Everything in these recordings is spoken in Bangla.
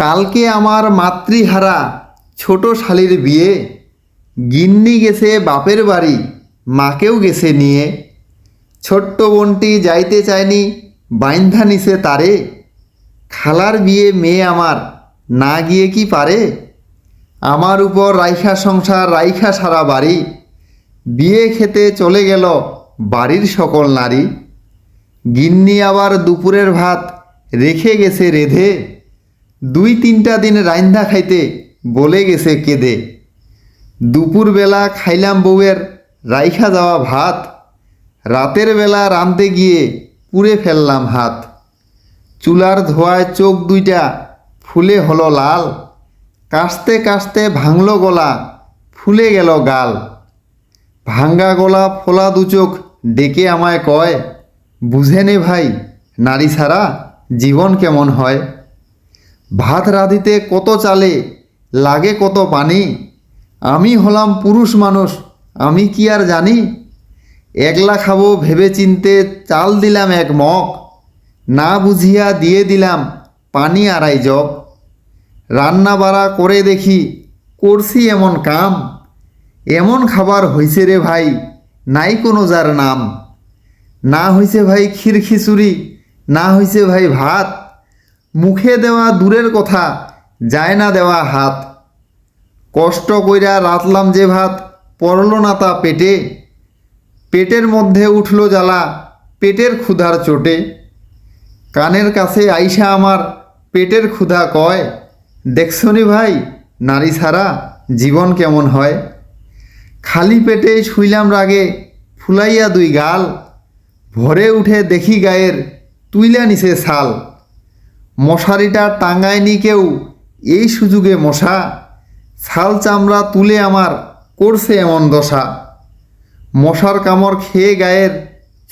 কালকে আমার মাতৃহারা ছোট শালির বিয়ে। গিন্নি গেছে বাপের বাড়ি, মাকেও গেছে নিয়ে। ছোট্ট বোনটি যাইতে চায়নি, বাইন্ধা নিছে তারে। খালার বিয়ে মেয়ে আমার, না গিয়ে কি পারে? আমার উপর রাইখা সংসার, রাইখা সারা বাড়ি। বিয়ে খেতে চলে গেল বাড়ির সকল নারী। গিন্নি আবার দুপুরের ভাত রেখে গেছে রেধে। দুই তিনটা দিন রাইন্দা খাইতে বলে গেছে কেঁদে। দুপুরবেলা খাইলাম বউয়ের রাইখা যাওয়া ভাত। রাতের বেলা রাঁধতে গিয়ে পুড়ে ফেললাম হাত। চুলার ধোয়ায় চোখ দুইটা ফুলে হলো লাল। কাশতে কাশতে ভাঙলো গলা, ফুলে গেল গাল। ভাঙ্গা গলা ফোলা দুচোখ ডেকে আমায় কয়, বুঝে নে ভাই, নারী ছাড়া জীবন কেমন হয়? ভাত রাঁধিতে কত চালে, লাগে কত পানি? আমি হলাম পুরুষ মানুষ, আমি কি আর জানি? একলা খাব ভেবে চিনতে চাল দিলাম এক মগ, না বুঝিয়া দিয়ে দিলাম পানি আড়াই জগ। রান্না বাড়া করে দেখি করছি এমন কাম, এমন খাবার হইছে রে ভাই, নাই কোনো যার নাম। না হইছে ভাই ক্ষীর খিচুড়ি, না হইছে ভাই ভাত মুখে দেওয়া দূরের কথা যায় না দেওয়া হাত। কষ্ট কইরা রাতলাম যে ভাত, পড়ল না তা পেটে। পেটের মধ্যে উঠল জ্বালা, পেটের ক্ষুধার চোটে। কানের কাছে আইসা আমার, পেটের ক্ষুধা কয়, দেখছনি ভাই, নারী ছাড়া জীবন কেমন হয়? খালি পেটে শুইলাম রাগে, ফুলাইয়া দুই গাল। ভরে উঠে দেখি গায়ের, তুইলা নিছে ছাল। মশারিটা টাঙ্গায়নি কেউ? এই সুযোগে মশা, ছাল চামড়া তুলে আমার করছে এমন দশা। মশার কামড় খেয়ে গায়ের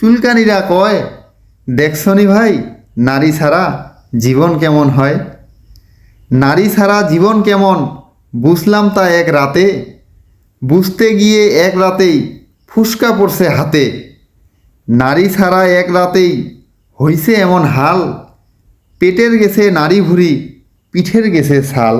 চুলকানিরা কয়, দেখছনি ভাই, নারী ছাড়া জীবন কেমন হয়? নারী ছাড়া জীবন কেমন, বুঝলাম তা এক রাতে। বুঝতে গিয়ে এক রাতেই ফুসকা পড়ছে হাতে। নারী ছাড়া এক রাতেই হইছে এমন হাল। পেটের গেছে নারী ভুরি পিঠের গেছে ছাল